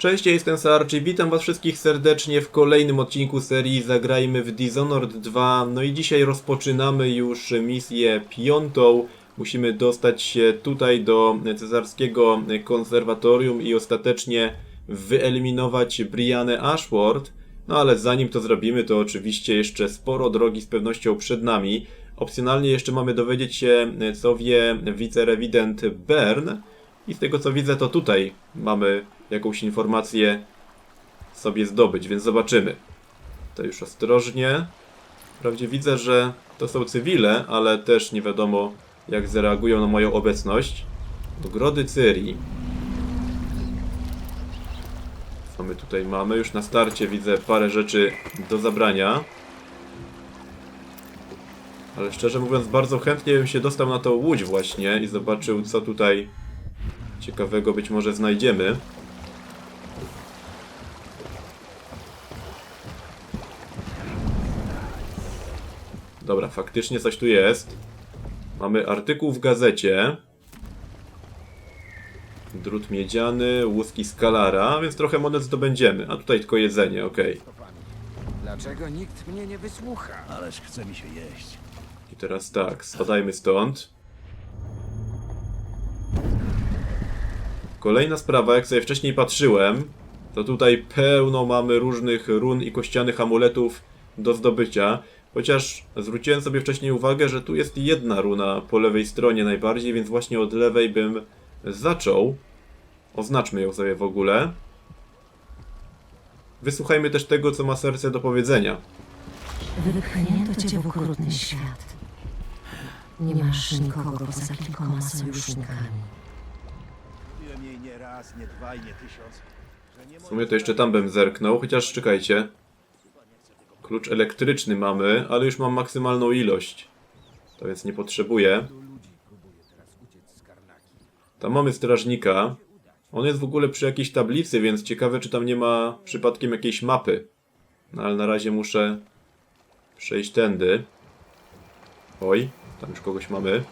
Cześć, ja jestem Sarch i witam was wszystkich serdecznie w kolejnym odcinku serii Zagrajmy w Dishonored 2. No i dzisiaj rozpoczynamy już misję piątą. Musimy dostać się tutaj do cesarskiego konserwatorium i ostatecznie wyeliminować Brianę Ashworth. No ale zanim to zrobimy, to oczywiście jeszcze sporo drogi z pewnością przed nami. Opcjonalnie jeszcze mamy dowiedzieć się, co wie wicerewident Bern. I z tego co widzę, to tutaj mamy jakąś informację sobie zdobyć, więc zobaczymy. To już ostrożnie. Wprawdzie widzę, że to są cywile, ale też nie wiadomo jak zareagują na moją obecność. Ogrody Cyrii. Co my tutaj mamy? Już na starcie widzę parę rzeczy do zabrania. Ale szczerze mówiąc, bardzo chętnie bym się dostał na tą łódź właśnie i zobaczył, co tutaj ciekawego być może znajdziemy. Dobra, faktycznie coś tu jest. Mamy artykuł w gazecie. Drut miedziany, łuski skalara, więc trochę monet zdobędziemy. A tutaj tylko jedzenie, okej. Dlaczego nikt mnie nie wysłucha? Ależ chce mi się jeść. I teraz tak, spadajmy stąd. Kolejna sprawa, jak sobie wcześniej patrzyłem, to tutaj pełno mamy różnych run i kościanych amuletów do zdobycia. Chociaż zwróciłem sobie wcześniej uwagę, że tu jest jedna runa po lewej stronie najbardziej, więc właśnie od lewej bym zaczął. Oznaczmy ją sobie w ogóle. Wysłuchajmy też tego, co ma serce do powiedzenia. Wypchnięto cię w okrutny świat. Nie masz nikogo poza kilkoma sojusznikami. Raz, nie dwa i nie tysiąc, W sumie to jeszcze tam bym zerknął, chociaż czekajcie. Klucz elektryczny mamy, ale już mam maksymalną ilość. To więc nie potrzebuję. Tam mamy strażnika. On jest w ogóle przy jakiejś tablicy, więc ciekawe czy tam nie ma przypadkiem jakiejś mapy. No ale na razie muszę przejść tędy. Oj, tam już kogoś mamy.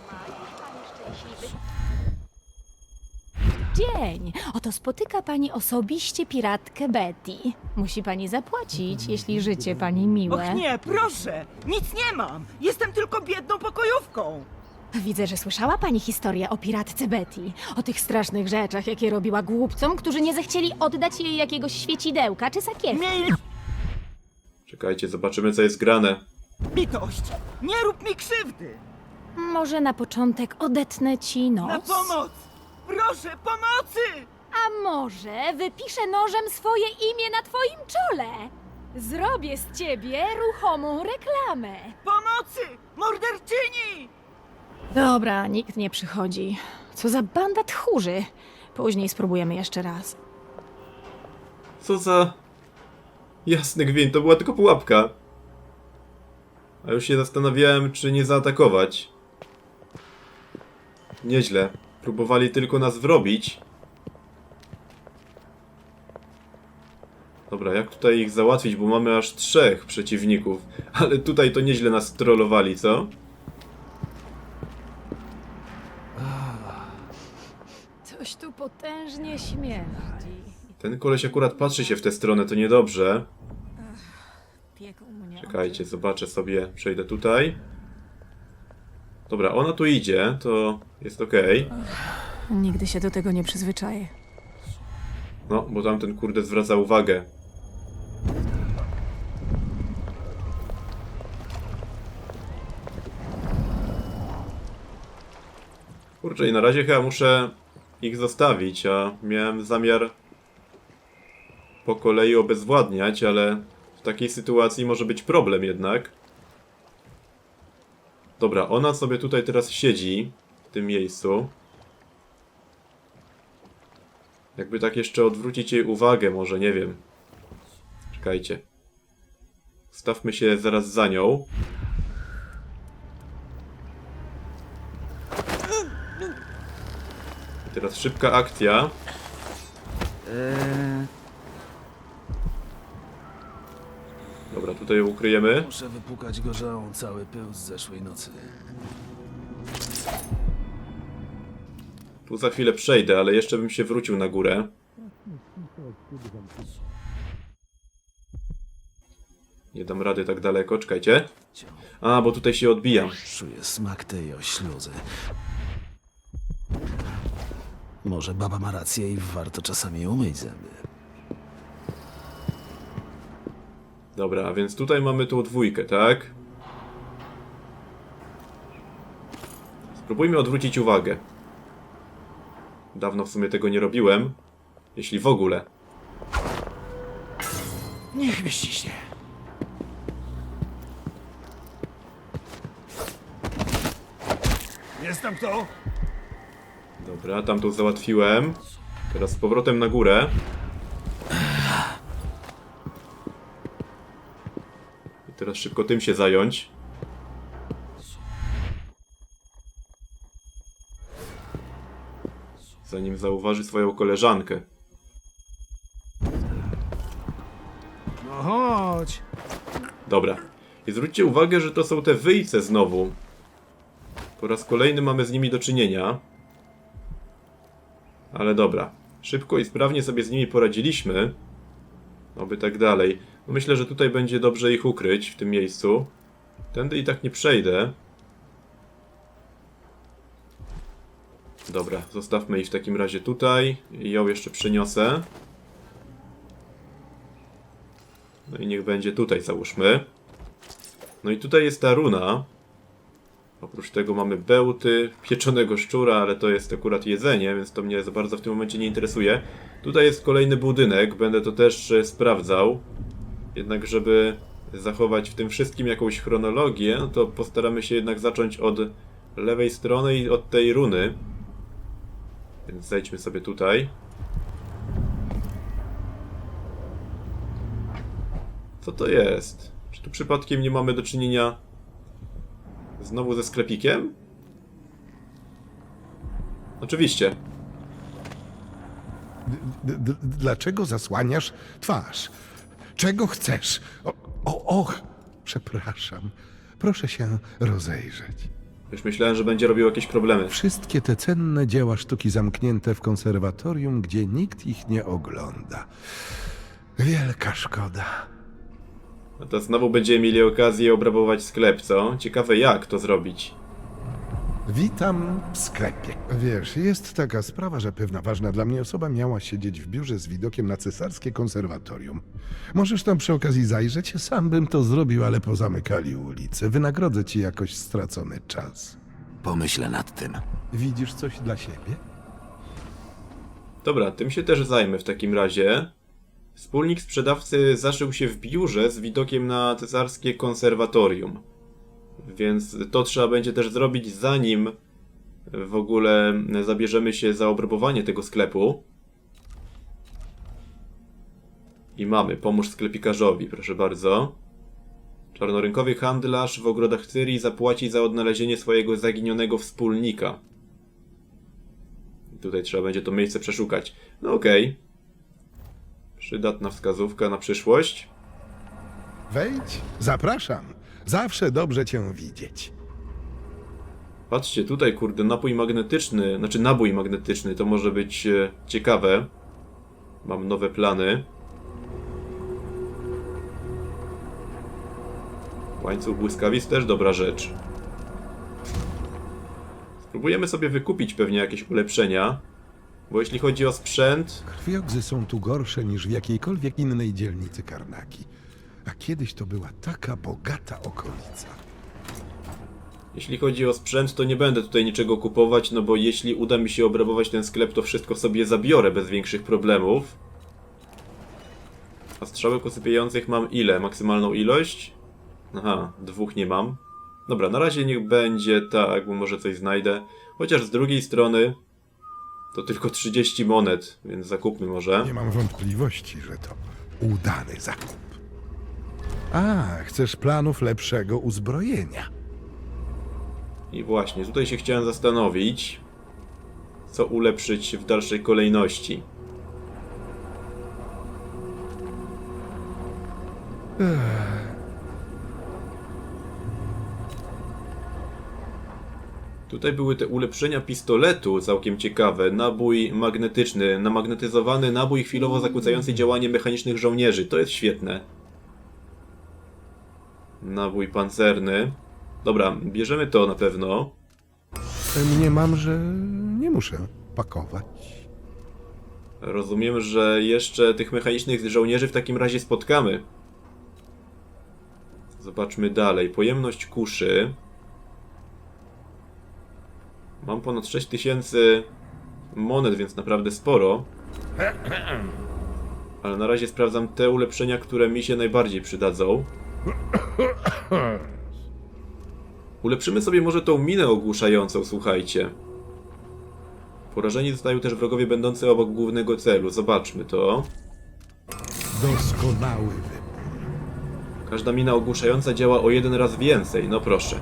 Dzień! Oto spotyka pani osobiście piratkę Betty. Musi pani zapłacić, jeśli życie pani miłe. Och nie, proszę! Nic nie mam! Jestem tylko biedną pokojówką! Widzę, że słyszała pani historię o piratce Betty. O tych strasznych rzeczach, jakie robiła głupcom, którzy nie zechcieli oddać jej jakiegoś świecidełka czy sakiewki. Miej Czekajcie, zobaczymy co jest grane. litość! Nie rób mi krzywdy! Może na początek odetnę ci nos? Na pomoc! Proszę, pomocy! A może wypiszę nożem swoje imię na twoim czole? Zrobię z ciebie ruchomą reklamę. Pomocy! Morderczyni! Dobra, nikt nie przychodzi. Co za banda tchórzy. Później spróbujemy jeszcze raz. Co za... Jasny gwint, to była tylko pułapka. A już się zastanawiałem, czy nie zaatakować. Nieźle. Próbowali tylko nas wrobić. Dobra, jak tutaj ich załatwić, bo mamy aż trzech przeciwników. Ale tutaj to nieźle nas trollowali, co? Coś tu potężnie śmierdzi. Ten koleś akurat patrzy się w tę stronę, to niedobrze. Pieką mnie Czekajcie, zobaczę sobie, przejdę tutaj. Dobra, ona tu idzie, to jest ok. Nigdy się do tego nie przyzwyczaję. No, bo tamten kurde zwraca uwagę. Kurczę, i na razie chyba muszę ich zostawić, a miałem zamiar po kolei obezwładniać, ale w takiej sytuacji może być problem jednak. Dobra, ona sobie tutaj teraz siedzi w tym miejscu. Jakby tak jeszcze odwrócić jej uwagę, może nie wiem. Czekajcie. Stawmy się zaraz za nią. I teraz szybka akcja. Eee, Dobra, tutaj ją ukryjemy. Muszę wypukać gorzałą cały pył z zeszłej nocy. Tu za chwilę przejdę, ale jeszcze bym się wrócił na górę. Nie dam rady tak daleko, czekajcie. A, bo tutaj się odbijam. Czuję smak tej ośluzy. Może baba ma rację i warto czasami umyć zęby. Dobra, a więc tutaj mamy tą dwójkę, tak? Spróbujmy odwrócić uwagę. Dawno w sumie tego nie robiłem. Jeśli w ogóle. Niech mnie ściśnie. Jest tam kto? Dobra, tamtą załatwiłem. Teraz z powrotem na górę. Teraz szybko tym się zająć. Zanim zauważy swoją koleżankę. No chodź. Dobra. I zwróćcie uwagę, że to są te wyjce znowu. Po raz kolejny mamy z nimi do czynienia. Ale dobra. Szybko i sprawnie sobie z nimi poradziliśmy. Oby tak dalej. Myślę, że tutaj będzie dobrze ich ukryć w tym miejscu. Tędy i tak nie przejdę. Dobra, zostawmy ich w takim razie tutaj. Ją jeszcze przyniosę. No i niech będzie tutaj, załóżmy. No i tutaj jest ta runa. Oprócz tego mamy bełty, pieczonego szczura, ale to jest akurat jedzenie, więc to mnie za bardzo w tym momencie nie interesuje. Tutaj jest kolejny budynek, będę to też e, sprawdzał. Jednak żeby zachować w tym wszystkim jakąś chronologię, no to postaramy się jednak zacząć od lewej strony i od tej runy. Więc zejdźmy sobie tutaj. Co to jest? Czy tu przypadkiem nie mamy do czynienia znowu ze sklepikiem? Oczywiście. D- dlaczego zasłaniasz twarz? Czego chcesz? O, o, och, przepraszam. Proszę się rozejrzeć. Już myślałem, że będzie robił jakieś problemy. Wszystkie te cenne dzieła sztuki zamknięte w konserwatorium, gdzie nikt ich nie ogląda. Wielka szkoda. No to znowu będziemy mieli okazję obrabować sklep, co? Ciekawe jak to zrobić. Witam w sklepie. Wiesz, jest taka sprawa, że pewna ważna dla mnie osoba miała siedzieć w biurze z widokiem na cesarskie konserwatorium. Możesz tam przy okazji zajrzeć? Sam bym to zrobił, ale pozamykali ulice. Wynagrodzę ci jakoś stracony czas. Pomyślę nad tym. Widzisz coś dla siebie? Dobra, tym się też zajmę w takim razie. Wspólnik sprzedawcy zaszył się w biurze z widokiem na cesarskie konserwatorium. Więc to trzeba będzie też zrobić zanim w ogóle zabierzemy się za obrabowanie tego sklepu. I mamy, pomóż sklepikarzowi, proszę bardzo. Czarnorynkowy handlarz w ogrodach Cyrii zapłaci za odnalezienie swojego zaginionego wspólnika. Tutaj trzeba będzie to miejsce przeszukać. No okej. Przydatna wskazówka na przyszłość. Wejdź, zapraszam. Zawsze dobrze cię widzieć. Patrzcie, tutaj kurde, napój magnetyczny, znaczy nabój magnetyczny, to może być e, ciekawe. Mam nowe plany. Łańcuch błyskawic też dobra rzecz. Spróbujemy sobie wykupić pewnie jakieś ulepszenia. Bo jeśli chodzi o sprzęt, Krwiogzy są tu gorsze niż w jakiejkolwiek innej dzielnicy Karnaki. A kiedyś to była taka bogata okolica. Jeśli chodzi o sprzęt, to nie będę tutaj niczego kupować, no bo jeśli uda mi się obrabować ten sklep, to wszystko sobie zabiorę bez większych problemów. A strzałek usypiających mam ile? Maksymalną ilość? Aha, dwóch nie mam. Dobra, na razie niech będzie tak, bo może coś znajdę. Chociaż z drugiej strony to tylko 30 monet, więc zakupmy może. Nie mam wątpliwości, że to udany zakup. A, chcesz planów lepszego uzbrojenia. I właśnie, tutaj się chciałem zastanowić, co ulepszyć w dalszej kolejności. Tutaj były te ulepszenia pistoletu całkiem ciekawe. Nabój magnetyczny, namagnetyzowany nabój chwilowo zakłócający działanie mechanicznych żołnierzy. To jest świetne. Nabój pancerny. Dobra, bierzemy to na pewno. Mniemam, że nie muszę pakować. Rozumiem, że jeszcze tych mechanicznych żołnierzy w takim razie spotkamy. Zobaczmy dalej. Pojemność kuszy. Mam ponad 6000 monet, więc naprawdę sporo. Ale na razie sprawdzam te ulepszenia, które mi się najbardziej przydadzą. Ulepszymy sobie może tą minę ogłuszającą, słuchajcie. Porażeni zostają też wrogowie będący obok głównego celu. Zobaczmy to. Doskonały. Każda mina ogłuszająca działa o jeden raz więcej, no proszę.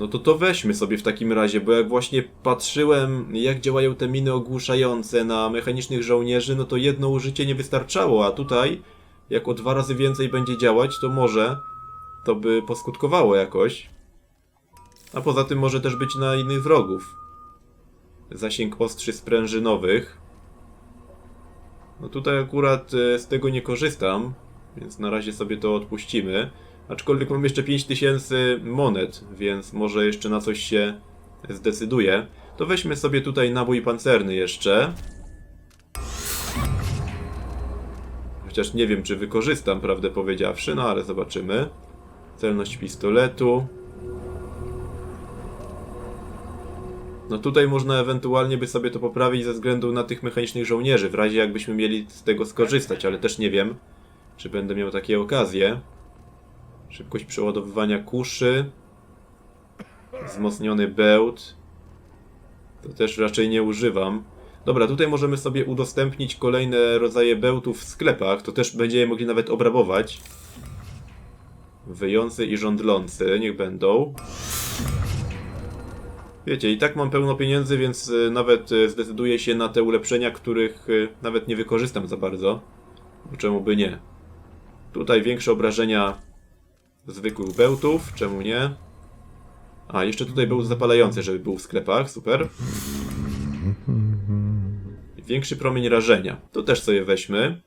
No to to weźmy sobie w takim razie, bo jak właśnie patrzyłem, jak działają te miny ogłuszające na mechanicznych żołnierzy, no to jedno użycie nie wystarczało, a tutaj, jak o dwa razy więcej będzie działać, to może to by poskutkowało jakoś. A poza tym może też być na innych wrogów. Zasięg ostrzy sprężynowych. No tutaj akurat e, z tego nie korzystam, więc na razie sobie to odpuścimy. Aczkolwiek mam jeszcze 5000 monet, więc może jeszcze na coś się zdecyduje. To weźmy sobie tutaj nabój pancerny jeszcze. Chociaż nie wiem, czy wykorzystam, prawdę powiedziawszy, no ale zobaczymy. Celność pistoletu. No tutaj można ewentualnie by sobie to poprawić ze względu na tych mechanicznych żołnierzy, w razie jakbyśmy mieli z tego skorzystać, ale też nie wiem, czy będę miał takie okazje. Szybkość przeładowywania kuszy. Wzmocniony bełt. To też raczej nie używam. Dobra, tutaj możemy sobie udostępnić kolejne rodzaje bełtów w sklepach, to też będziemy mogli nawet obrabować. Wyjący i żądlący, niech będą. Wiecie, i tak mam pełno pieniędzy, więc y, nawet y, zdecyduję się na te ulepszenia, których y, nawet nie wykorzystam za bardzo. Czemu by nie? Tutaj większe obrażenia zwykłych bełtów, czemu nie? A, jeszcze tutaj był zapalający, żeby był w sklepach, super. Większy promień rażenia. To też sobie weźmy.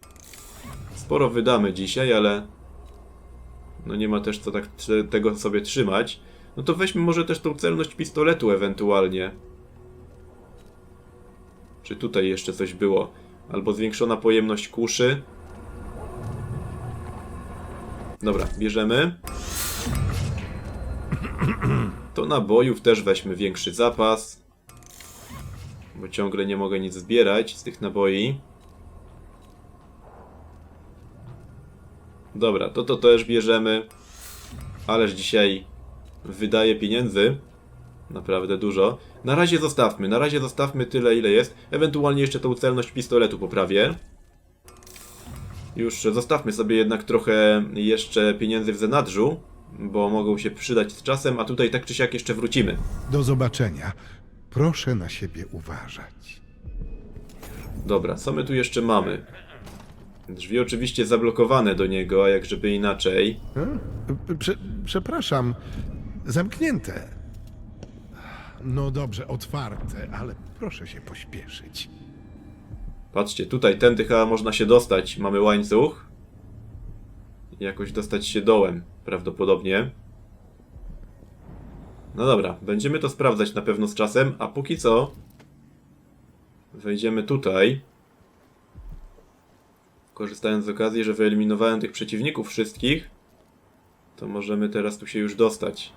Sporo wydamy dzisiaj, ale... No nie ma też co tak tego sobie trzymać. No to weźmy może też tą celność pistoletu ewentualnie. Czy tutaj jeszcze coś było? Albo zwiększona pojemność kuszy. Dobra, bierzemy. To nabojów też weźmy większy zapas. Bo ciągle nie mogę nic zbierać z tych naboi. Dobra, to to też bierzemy. Ależ dzisiaj wydaje pieniędzy. Naprawdę dużo. Na razie zostawmy, na razie zostawmy tyle ile jest. Ewentualnie jeszcze tą celność pistoletu poprawię. Już zostawmy sobie jednak trochę jeszcze pieniędzy w zanadrzu, bo mogą się przydać z czasem, a tutaj tak czy siak jeszcze wrócimy. Do zobaczenia. Proszę na siebie uważać. Dobra, co my tu jeszcze mamy? Drzwi oczywiście zablokowane do niego, a jak żeby inaczej. E? Prze przepraszam, zamknięte. No dobrze, otwarte, ale proszę się pośpieszyć. Patrzcie, tutaj tędy chyba można się dostać. Mamy łańcuch. I jakoś dostać się dołem, prawdopodobnie. No dobra, będziemy to sprawdzać na pewno z czasem, a póki co wejdziemy tutaj. Korzystając z okazji, że wyeliminowałem tych przeciwników wszystkich, to możemy teraz tu się już dostać.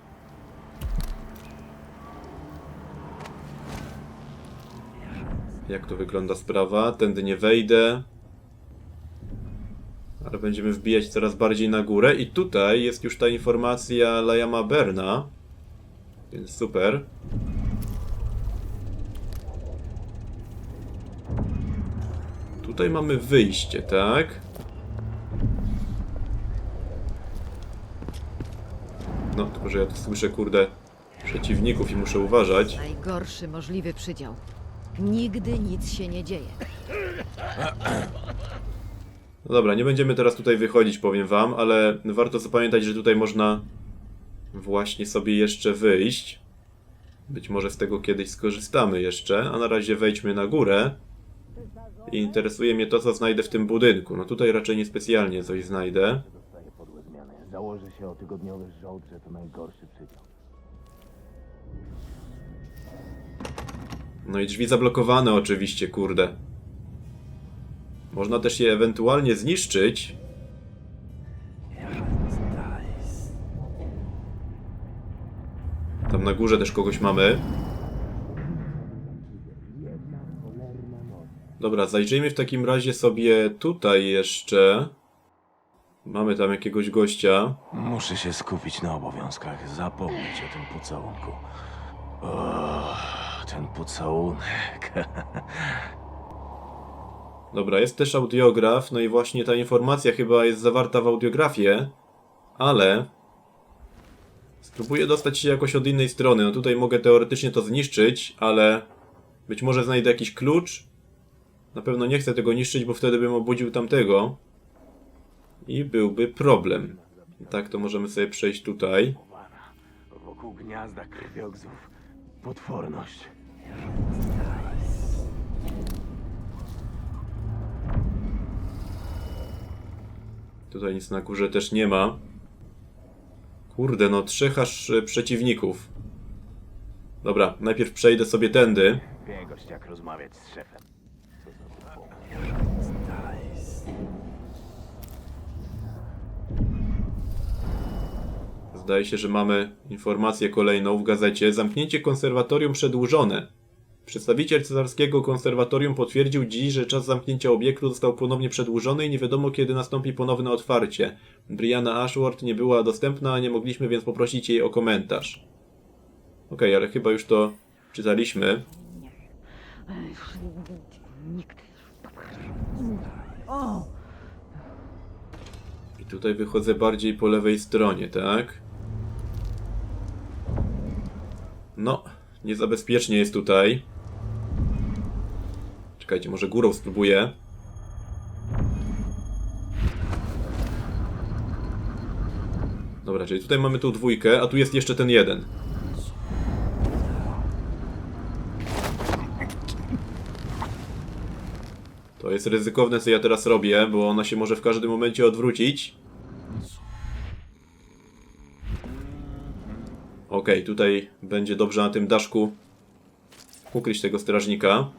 Jak to wygląda sprawa? Tędy nie wejdę. Ale będziemy wbijać coraz bardziej na górę. I tutaj jest już ta informacja Lajama Berna. Więc super. Tutaj mamy wyjście, tak? No, tylko że ja tu słyszę, kurde, przeciwników i muszę uważać. Najgorszy możliwy przydział. Nigdy nic się nie dzieje. No dobra, nie będziemy teraz tutaj wychodzić, powiem wam, ale warto zapamiętać, że tutaj można właśnie sobie jeszcze wyjść. Być może z tego kiedyś skorzystamy jeszcze, a na razie wejdźmy na górę. I interesuje mnie to, co znajdę w tym budynku. No tutaj raczej niespecjalnie coś znajdę. Założy się o tygodniowy żołd, że to najgorszy przydział. No i drzwi zablokowane oczywiście, kurde. Można też je ewentualnie zniszczyć. Tam na górze też kogoś mamy. Dobra, zajrzyjmy w takim razie sobie tutaj jeszcze. Mamy tam jakiegoś gościa. Muszę się skupić na obowiązkach, zapomnieć o tym pocałunku. O, ten pocałunek. Dobra, jest też audiograf, no i właśnie ta informacja chyba jest zawarta w audiografie, ale spróbuję dostać się jakoś od innej strony. No tutaj mogę teoretycznie to zniszczyć, ale być może znajdę jakiś klucz. Na pewno nie chcę tego niszczyć, bo wtedy bym obudził tamtego i byłby problem. Tak to możemy sobie przejść tutaj. Wokół gniazda krwiogzów. Potworność. Tutaj nic na górze też nie ma. Kurde, no trzech aż e, przeciwników. Dobra, najpierw przejdę sobie tędy. Jak rozmawiać z szefem. Zdaje się, że mamy informację kolejną w gazecie. Zamknięcie konserwatorium przedłużone. Przedstawiciel cesarskiego konserwatorium potwierdził dziś, że czas zamknięcia obiektu został ponownie przedłużony i nie wiadomo kiedy nastąpi ponowne otwarcie. Brianna Ashworth nie była dostępna, nie mogliśmy więc poprosić jej o komentarz. Okej, ale chyba już to czytaliśmy. I tutaj wychodzę bardziej po lewej stronie, tak? No, niezabezpiecznie jest tutaj. Czekajcie, może górą spróbuję. Dobra, czyli tutaj mamy tą dwójkę, a tu jest jeszcze ten jeden. To jest ryzykowne, co ja teraz robię, bo ona się może w każdym momencie odwrócić. Okej, tutaj będzie dobrze na tym daszku ukryć tego strażnika.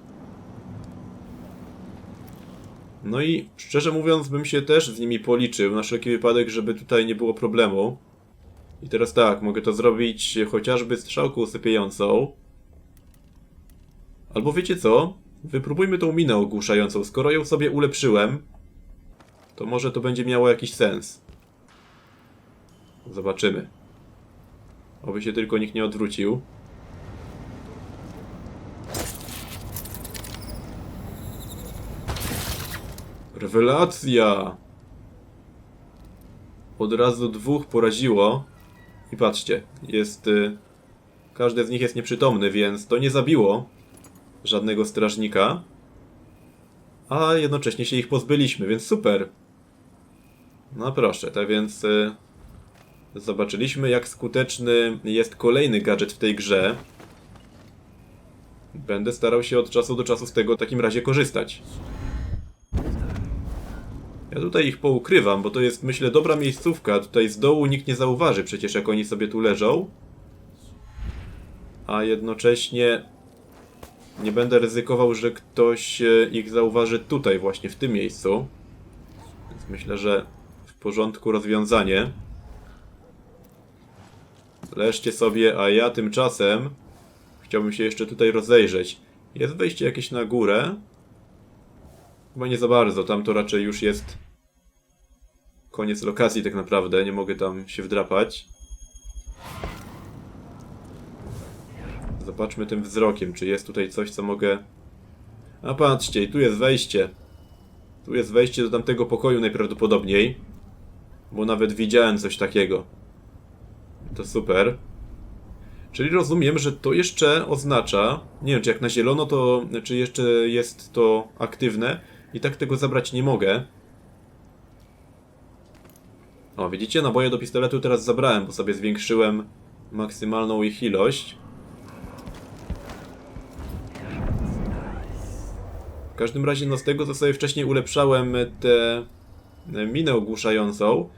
No i szczerze mówiąc, bym się też z nimi policzył, na wszelki wypadek, żeby tutaj nie było problemu. I teraz tak, mogę to zrobić chociażby strzałką usypiającą. Albo wiecie co? Wypróbujmy tą minę ogłuszającą. Skoro ją sobie ulepszyłem, to może to będzie miało jakiś sens. Zobaczymy. Oby się tylko nikt nie odwrócił. Rewelacja! Od razu dwóch poraziło. I patrzcie, jest... Y... Każdy z nich jest nieprzytomny, więc to nie zabiło żadnego strażnika. A jednocześnie się ich pozbyliśmy, więc super. No proszę, tak więc... Y... Zobaczyliśmy, jak skuteczny jest kolejny gadżet w tej grze. Będę starał się od czasu do czasu z tego w takim razie korzystać. Ja tutaj ich poukrywam, bo to jest, myślę, dobra miejscówka. Tutaj z dołu nikt nie zauważy przecież, jak oni sobie tu leżą. A jednocześnie nie będę ryzykował, że ktoś e, ich zauważy tutaj, właśnie w tym miejscu. Więc myślę, że w porządku rozwiązanie. Leżcie sobie, a ja tymczasem chciałbym się jeszcze tutaj rozejrzeć. Jest wejście jakieś na górę? Chyba nie za bardzo, tam to raczej już jest koniec lokacji tak naprawdę, nie mogę tam się wdrapać. Zobaczmy tym wzrokiem, czy jest tutaj coś, co mogę... A patrzcie, tu jest wejście. Tu jest wejście do tamtego pokoju najprawdopodobniej. Bo nawet widziałem coś takiego. To super. Czyli rozumiem, że to jeszcze oznacza, nie wiem czy jak na zielono to, czy jeszcze jest to aktywne i tak tego zabrać nie mogę. O, widzicie? Naboje do pistoletu teraz zabrałem, bo sobie zwiększyłem maksymalną ich ilość. W każdym razie, no z tego co sobie wcześniej ulepszałem tę minę ogłuszającą,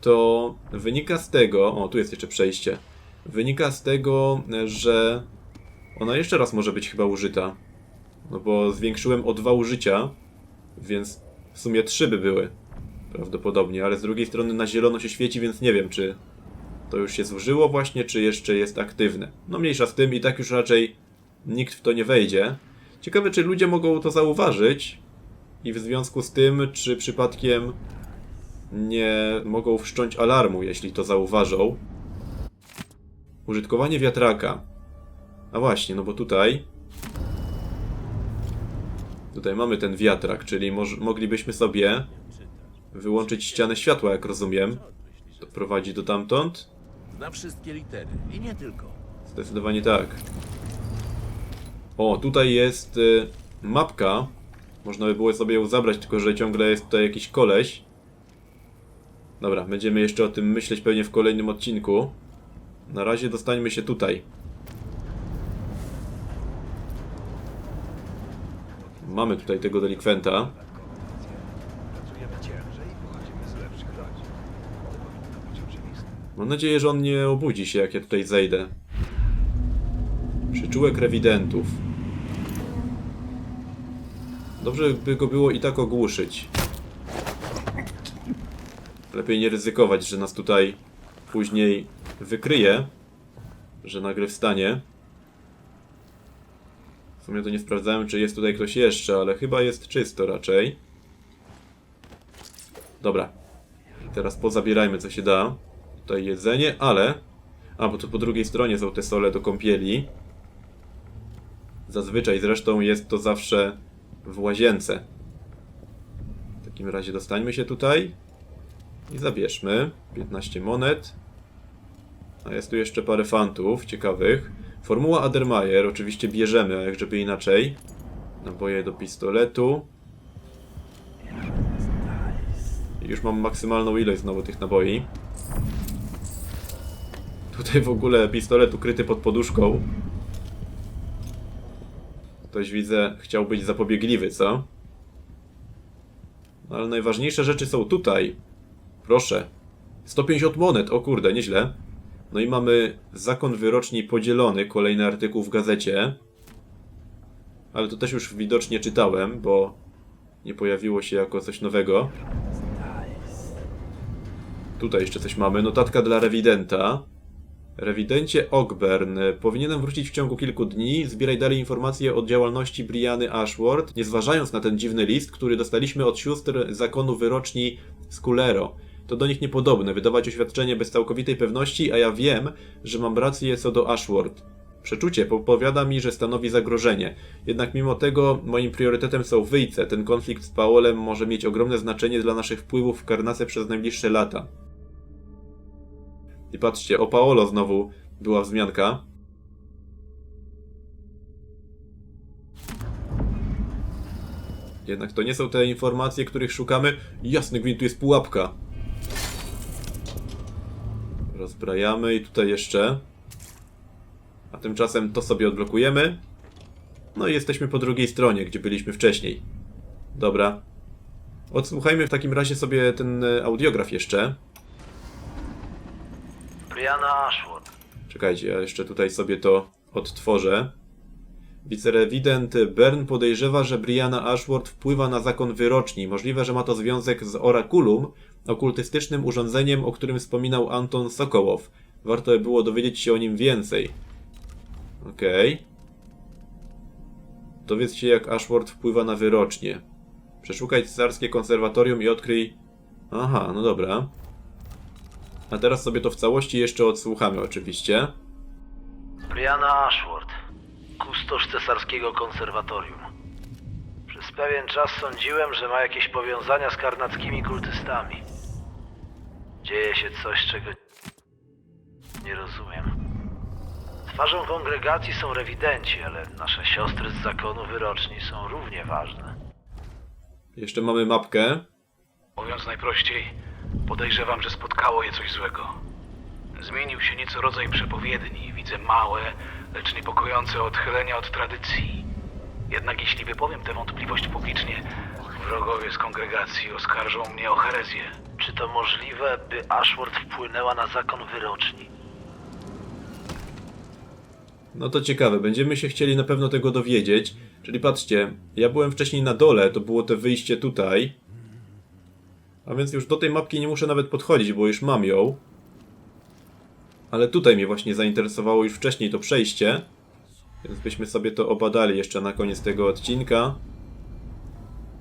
to wynika z tego... O, tu jest jeszcze przejście. Wynika z tego, że ona jeszcze raz może być chyba użyta. No bo zwiększyłem o dwa użycia, więc w sumie trzy by były. Prawdopodobnie, ale z drugiej strony na zielono się świeci, więc nie wiem, czy to już się zużyło właśnie, czy jeszcze jest aktywne. No mniejsza z tym i tak już raczej nikt w to nie wejdzie. Ciekawe, czy ludzie mogą to zauważyć i w związku z tym, czy przypadkiem nie mogą wszcząć alarmu, jeśli to zauważą. Użytkowanie wiatraka. A właśnie, no bo tutaj... Tutaj mamy ten wiatrak, czyli moglibyśmy sobie wyłączyć ścianę światła, jak rozumiem. To prowadzi do tamtąd? Na wszystkie litery i nie tylko. Zdecydowanie tak. O, tutaj jest y, mapka. Można by było sobie ją zabrać, tylko że ciągle jest tutaj jakiś koleś. Dobra, będziemy jeszcze o tym myśleć pewnie w kolejnym odcinku. Na razie dostańmy się tutaj. Mamy tutaj tego delikwenta. Mam nadzieję, że on nie obudzi się, jak ja tutaj zejdę. Przyczółek rewidentów. Dobrze by go było i tak ogłuszyć. Lepiej nie ryzykować, że nas tutaj później wykryje, że nagle wstanie. W sumie to nie sprawdzałem, czy jest tutaj ktoś jeszcze, ale chyba jest czysto raczej. Dobra. Teraz pozabierajmy co się da. Tutaj jedzenie, ale... A, bo to po drugiej stronie są te sole do kąpieli. Zazwyczaj zresztą jest to zawsze w łazience. W takim razie dostańmy się tutaj i zabierzmy 15 monet. A jest tu jeszcze parę fantów ciekawych. Formuła Adermayer oczywiście bierzemy, a jak żeby inaczej. Naboje do pistoletu. I już mam maksymalną ilość znowu tych naboi. Tutaj w ogóle pistolet ukryty pod poduszką. Ktoś widzę chciał być zapobiegliwy, co? No, ale najważniejsze rzeczy są tutaj. Proszę. 150 monet, o kurde, nieźle. No i mamy zakon wyroczni podzielony, kolejny artykuł w gazecie. Ale to też już widocznie czytałem, bo nie pojawiło się jako coś nowego. Tutaj jeszcze coś mamy. Notatka dla rewidenta. Rewidencie Ogburn. Powinienem wrócić w ciągu kilku dni. Zbieraj dalej informacje o działalności Briany Ashworth, nie zważając na ten dziwny list, który dostaliśmy od sióstr zakonu wyroczni Skulero. To do nich niepodobne, wydawać oświadczenie bez całkowitej pewności, a ja wiem, że mam rację co do Ashworth. Przeczucie podpowiada mi, że stanowi zagrożenie. Jednak mimo tego moim priorytetem są wyjce. Ten konflikt z Paolem może mieć ogromne znaczenie dla naszych wpływów w Karnasę przez najbliższe lata. I patrzcie, o Paolo znowu była wzmianka. Jednak to nie są te informacje, których szukamy. Jasny gwint, tu jest pułapka. Rozbrajamy i tutaj jeszcze. A tymczasem to sobie odblokujemy. No i jesteśmy po drugiej stronie, gdzie byliśmy wcześniej. Dobra. Odsłuchajmy w takim razie sobie ten e, audiograf jeszcze. Brianna Ashworth. Czekajcie, ja jeszcze tutaj sobie to odtworzę. Wicerewident Bern podejrzewa, że Brianna Ashworth wpływa na zakon wyroczni. Możliwe, że ma to związek z Orakulum, okultystycznym urządzeniem, o którym wspominał Anton Sokołow. Warto by było dowiedzieć się o nim więcej. Okej. Dowiedz się, jak Ashworth wpływa na wyrocznie. Przeszukaj cesarskie konserwatorium i odkryj... Aha, no dobra. A teraz sobie to w całości jeszcze odsłuchamy oczywiście. Brianna Ashworth, kustosz cesarskiego konserwatorium. Przez pewien czas sądziłem, że ma jakieś powiązania z karnackimi kultystami. Dzieje się coś, czego nie rozumiem. Twarzą kongregacji są rewidenci, ale nasze siostry z zakonu wyroczni są równie ważne. Jeszcze mamy mapkę. Mówiąc najprościej, Podejrzewam, że spotkało je coś złego. Zmienił się nieco rodzaj przepowiedni. Widzę małe, lecz niepokojące odchylenia od tradycji. Jednak jeśli wypowiem tę wątpliwość publicznie, wrogowie z kongregacji oskarżą mnie o herezję. Czy to możliwe, by Ashworth wpłynęła na zakon wyroczni? No to ciekawe, będziemy się chcieli na pewno tego dowiedzieć. Czyli patrzcie, ja byłem wcześniej na dole, to było to wyjście tutaj. A więc już do tej mapki nie muszę nawet podchodzić, bo już mam ją. Ale tutaj mnie właśnie zainteresowało już wcześniej to przejście. Więc byśmy sobie to obadali jeszcze na koniec tego odcinka.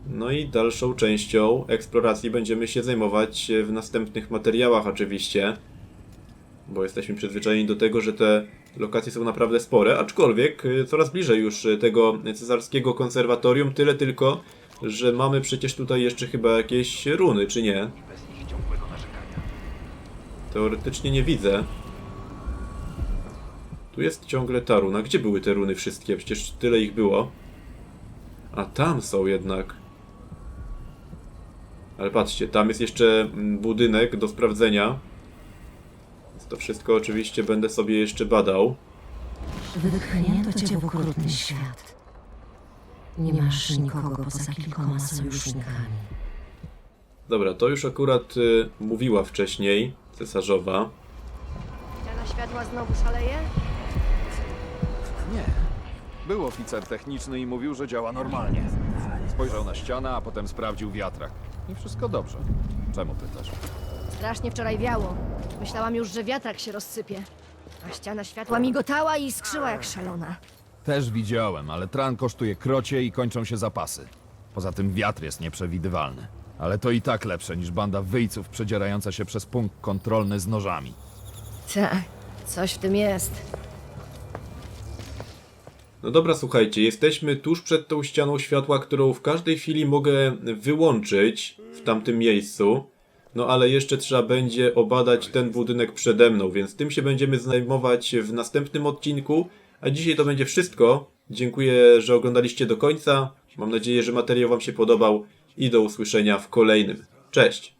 No i dalszą częścią eksploracji będziemy się zajmować w następnych materiałach oczywiście. Bo jesteśmy przyzwyczajeni do tego, że te lokacje są naprawdę spore, aczkolwiek coraz bliżej już tego cesarskiego konserwatorium, tyle tylko, że mamy przecież tutaj jeszcze chyba jakieś runy, czy nie? Teoretycznie nie widzę. Tu jest ciągle ta runa. Gdzie były te runy wszystkie? Przecież tyle ich było. A tam są jednak. Ale patrzcie, tam jest jeszcze mm, budynek do sprawdzenia. Więc to wszystko oczywiście będę sobie jeszcze badał. Wypchnięto cię w okrutny świat. Nie masz nikogo poza kilkoma sojusznikami. Dobra, to już akurat y, mówiła wcześniej cesarzowa. Ściana światła znowu szaleje? Nie. Był oficer techniczny i mówił, że działa normalnie. Spojrzał na ścianę, a potem sprawdził wiatrak. I wszystko dobrze. Czemu pytasz? Strasznie wczoraj wiało. Myślałam już, że wiatrak się rozsypie. A ściana światła migotała i skrzyła jak szalona. Też widziałem, ale tran kosztuje krocie i kończą się zapasy. Poza tym wiatr jest nieprzewidywalny. Ale to i tak lepsze niż banda wyjców przedzierająca się przez punkt kontrolny z nożami. Tak, coś w tym jest. No dobra, słuchajcie, jesteśmy tuż przed tą ścianą światła, którą w każdej chwili mogę wyłączyć w tamtym miejscu. No ale jeszcze trzeba będzie obadać ten budynek przede mną, więc tym się będziemy zajmować w następnym odcinku. A dzisiaj to będzie wszystko. Dziękuję, że oglądaliście do końca. Mam nadzieję, że materiał Wam się podobał i do usłyszenia w kolejnym. Cześć!